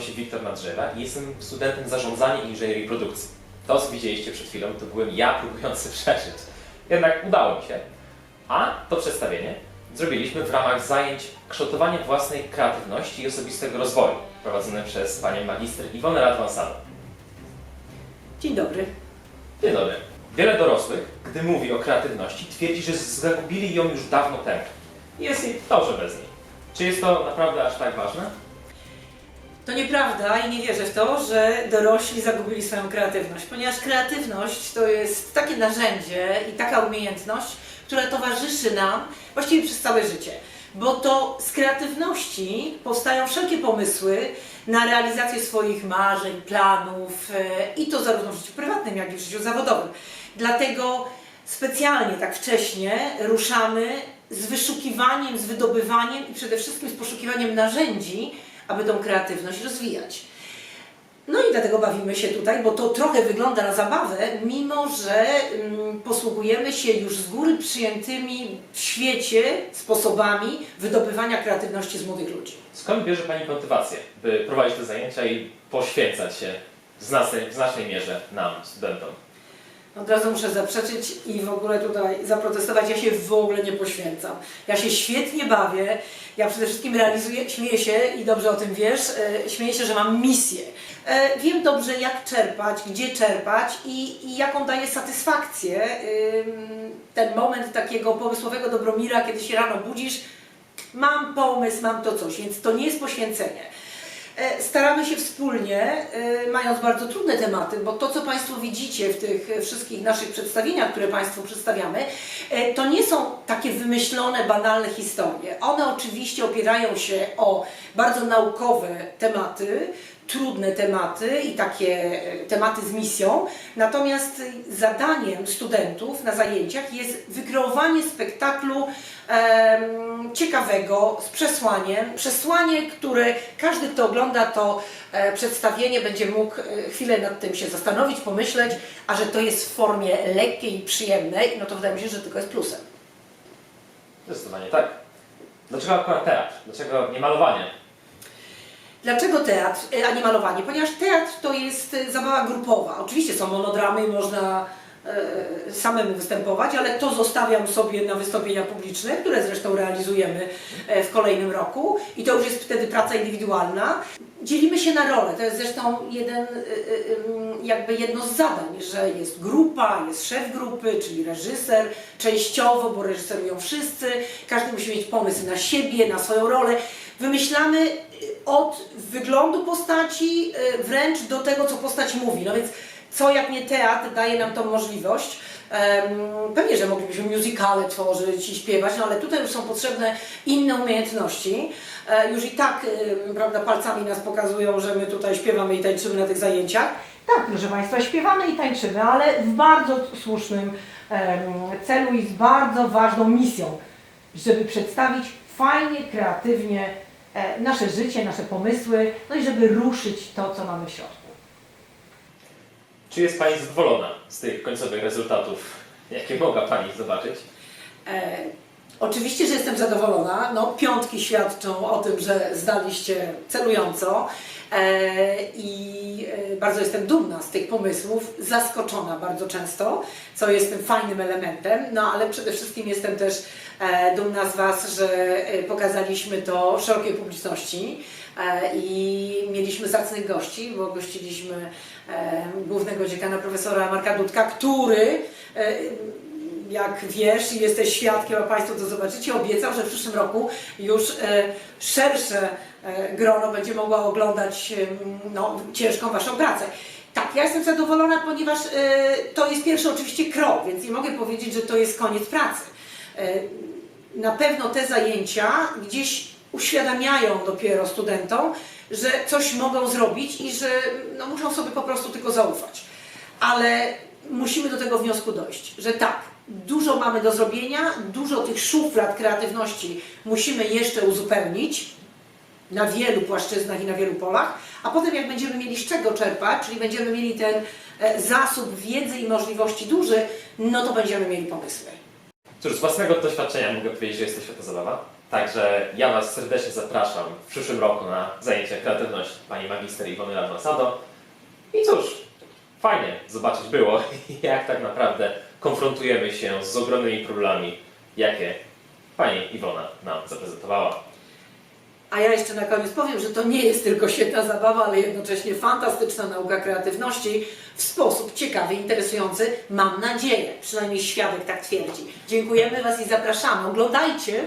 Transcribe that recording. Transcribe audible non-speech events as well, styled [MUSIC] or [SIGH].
się Wiktor Nadrzewa i jestem studentem zarządzania i inżynierii produkcji. To, co widzieliście przed chwilą, to byłem ja próbujący [LAUGHS] przeżyć. Jednak udało mi się. A to przedstawienie zrobiliśmy w ramach zajęć kształtowania własnej kreatywności i osobistego rozwoju, prowadzone przez panią magister Iwonę Radwan-Salo. Dzień dobry. Dzień dobry. Wiele dorosłych, gdy mówi o kreatywności, twierdzi, że zagubili ją już dawno temu. I jest jej dobrze bez niej. Czy jest to naprawdę aż tak ważne? To nieprawda i nie wierzę w to, że dorośli zagubili swoją kreatywność, ponieważ kreatywność to jest takie narzędzie i taka umiejętność, która towarzyszy nam właściwie przez całe życie. Bo to z kreatywności powstają wszelkie pomysły na realizację swoich marzeń, planów e, i to zarówno w życiu prywatnym, jak i w życiu zawodowym. Dlatego specjalnie tak wcześnie ruszamy z wyszukiwaniem, z wydobywaniem i przede wszystkim z poszukiwaniem narzędzi, aby tą kreatywność rozwijać. No i dlatego bawimy się tutaj, bo to trochę wygląda na zabawę, mimo że mm, posługujemy się już z góry przyjętymi w świecie sposobami wydobywania kreatywności z młodych ludzi. Skąd bierze Pani motywację, by prowadzić te zajęcia i poświęcać się w znacznej, w znacznej mierze nam, studentom? Od razu muszę zaprzeczyć i w ogóle tutaj zaprotestować. Ja się w ogóle nie poświęcam. Ja się świetnie bawię. Ja przede wszystkim realizuję, śmieję się i dobrze o tym wiesz, e, śmieję się, że mam misję. E, wiem dobrze jak czerpać, gdzie czerpać i, i jaką daje satysfakcję ten moment takiego pomysłowego Dobromira, kiedy się rano budzisz, mam pomysł, mam to coś, więc to nie jest poświęcenie. E, Staramy się wspólnie, e, mając bardzo trudne tematy, bo to, co Państwo widzicie w tych wszystkich naszych przedstawieniach, które Państwu przedstawiamy, e, to nie są takie wymyślone, banalne historie. One oczywiście opierają się o bardzo naukowe tematy, trudne tematy i takie e, tematy z misją. Natomiast zadaniem studentów na zajęciach jest wykreowanie spektaklu ciekawego, z przesłaniem. Przesłanie, które każdy, kto ogląda to e, przedstawienie, będzie mógł e, chwilę nad tym się zastanowić, pomyśleć, a że to jest w formie lekkiej i przyjemnej, no to wydaje mi się, że tylko jest plusem. Zdecydowanie tak. Dlaczego akurat teatr? Dlaczego nie malowanie? Dlaczego teatr, e, a nie malowanie? Ponieważ teatr to jest e, zabawa grupowa. Oczywiście są monodramy i można e, samemu występować, ale to zostawiam sobie na wystąpienia publiczne, które zresztą realizujemy w kolejnym roku i to już jest wtedy praca indywidualna. Dzielimy się na role, to jest zresztą jeden, jakby jedno z zadań, że jest grupa, jest szef grupy, czyli reżyser, częściowo, bo reżyserują wszyscy, każdy musi mieć pomysł na siebie, na swoją rolę. Wymyślamy od wyglądu postaci y, wręcz do tego, co postać mówi. No więc co jak nie teatr daje nam tą możliwość. Pewnie, że moglibyśmy musicale tworzyć i śpiewać, no ale tutaj już są potrzebne inne umiejętności. E, Już i tak prawda, palcami nas pokazują, że my tutaj śpiewamy i tańczymy na tych zajęciach. Tak, proszę Państwa, śpiewamy i tańczymy, ale w bardzo słusznym celu i z bardzo ważną misją, żeby przedstawić fajnie, kreatywnie nasze życie, nasze pomysły, no i żeby ruszyć to, co mamy w środku. Czy jest Pani zadowolona z tych końcowych rezultatów, jakie mogła Pani zobaczyć? Oczywiście, że jestem zadowolona. No, piątki świadczą o tym, że zdaliście celująco e, i e, bardzo jestem dumna z tych pomysłów, zaskoczona bardzo często, co jest tym fajnym elementem, no ale przede wszystkim jestem też e, dumna z Was, że pokazaliśmy to szerokiej publiczności i mieliśmy zacnych gości, bo gościliśmy głównego dziekana profesora Marka Dudka, który jak wiesz i jesteś świadkiem, a Państwo to zobaczycie, obiecał, że w przyszłym roku już e, szersze e, grono będzie mogło oglądać e, no, ciężką Waszą pracę. Tak, ja jestem zadowolona, ponieważ to jest pierwszy oczywiście krok, więc nie mogę powiedzieć, że to jest koniec pracy. Na pewno te zajęcia gdzieś uświadamiają dopiero studentom, że coś mogą zrobić i że no, muszą sobie po prostu tylko zaufać. Ale musimy do tego wniosku dojść, że tak, dużo mamy do zrobienia, dużo tych szuflad kreatywności musimy jeszcze uzupełnić na wielu płaszczyznach i na wielu polach, a potem jak będziemy mieli z czego czerpać, czyli będziemy mieli ten e, zasób wiedzy i możliwości duży, no to będziemy mieli pomysły. Cóż, z własnego doświadczenia mogę powiedzieć, że jest to świetna zabawa. Także ja Was serdecznie zapraszam w przyszłym roku na zajęcia kreatywności Pani Magister Iwony Ladmasado. I cóż, fajnie zobaczyć było, [LAUGHS] jak tak naprawdę konfrontujemy się z ogromnymi problemami, jakie Pani Iwona nam zaprezentowała. A ja jeszcze na koniec powiem, że to nie jest tylko świetna zabawa, ale jednocześnie fantastyczna nauka kreatywności w sposób ciekawy, interesujący. Mam nadzieję, przynajmniej świadek tak twierdzi. Dziękujemy Was i zapraszamy. Oglądajcie